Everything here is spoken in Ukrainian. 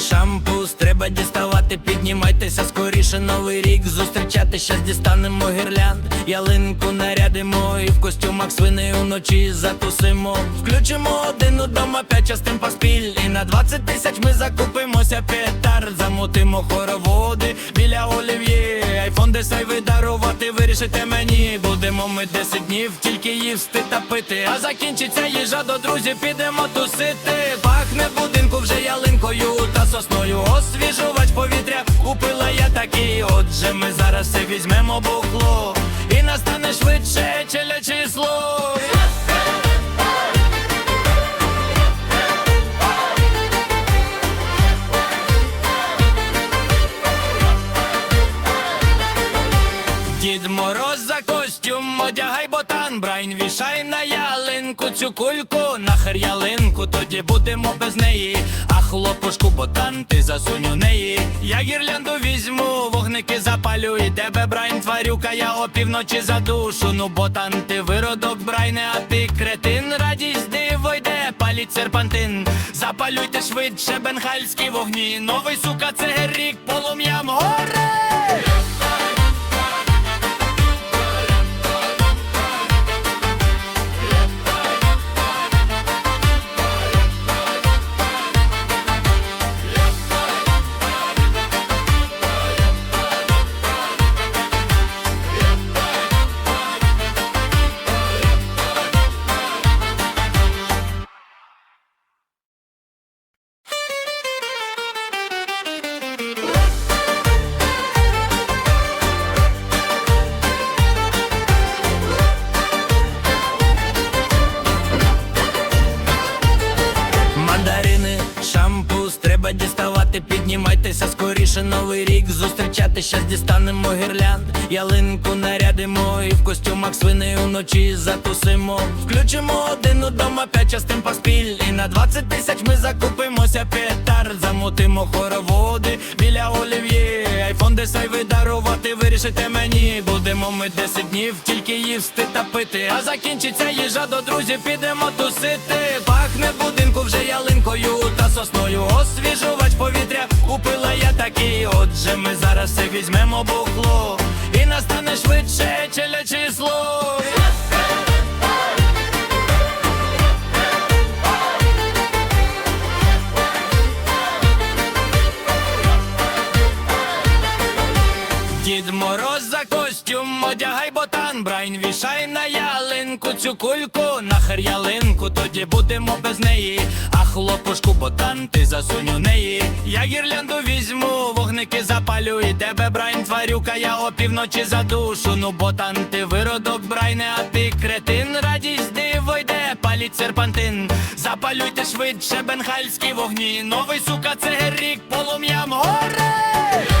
шампус, треба діставати, піднімайтеся скоріше новий рік. Зустрічати щас дістанемо гірлянд. Ялинку нарядимо і в костюмах свини уночі затусимо. Включимо один удома, п'ять частин поспіль. І на 20 тисяч ми закупимося петард. Замутимо хороводи біля олів'є. Айфон десай ви дарувати, вирішите мені. Будемо ми 10 днів, тільки їсти та пити. А закінчиться їжа до друзів, підемо тусити. Пахне будинку вже ялинкою сосною. Освіжувач повітря купила я такий. Отже, ми зараз все візьмемо бухло. І настане швидше челе число. Одягай ботан, брайн, вішай на ялинку цю кульку, нахер ялинку, тоді будемо без неї. А хлопушку ботан, ти засунь у неї. Я гірлянду візьму, вогники запалю і тебе, брайн, тварюка, я опівночі задушу. Ну, ботан, ти виродок, брайне, а ти кретин, радість диво йде, паліть серпантин. Запалюйте швидше бенгальські вогні. Новий сука, це рік полум'ям горе. Шампус, треба діставати, піднімайтеся скоріше новий рік. Зустрічати щас дістанемо гірлянд. Ялинку нарядимо костюмах свини уночі затусимо. Включимо один удома, п'ять частин поспіль. І на 20 тисяч ми закупимося петард. Замутимо хороводи біля олів'є. Айфон десай ви дарувати, вирішите мені. Будемо ми 10 днів, тільки їсти та пити. А закінчиться їжа до друзів, підемо тусити. Пахне в будинку вже ялинкою та сосною. Освіжувач повітря купила я такий. Отже, ми зараз все візьмемо бухло. І настане швидше одягай ботан, брайн, вішай на ялинку цю кульку, нахер ялинку, тоді будемо без неї. А хлопушку ботан, ти засунь у неї. Я гірлянду візьму, вогники запалю і тебе, брайн, тварюка, я опівночі задушу. Ну, ботан, ти виродок, брайне, а ти кретин, радість диво йде, паліть серпантин. Запалюйте швидше бенгальські вогні. Новий сука, це рік полум'ям горе.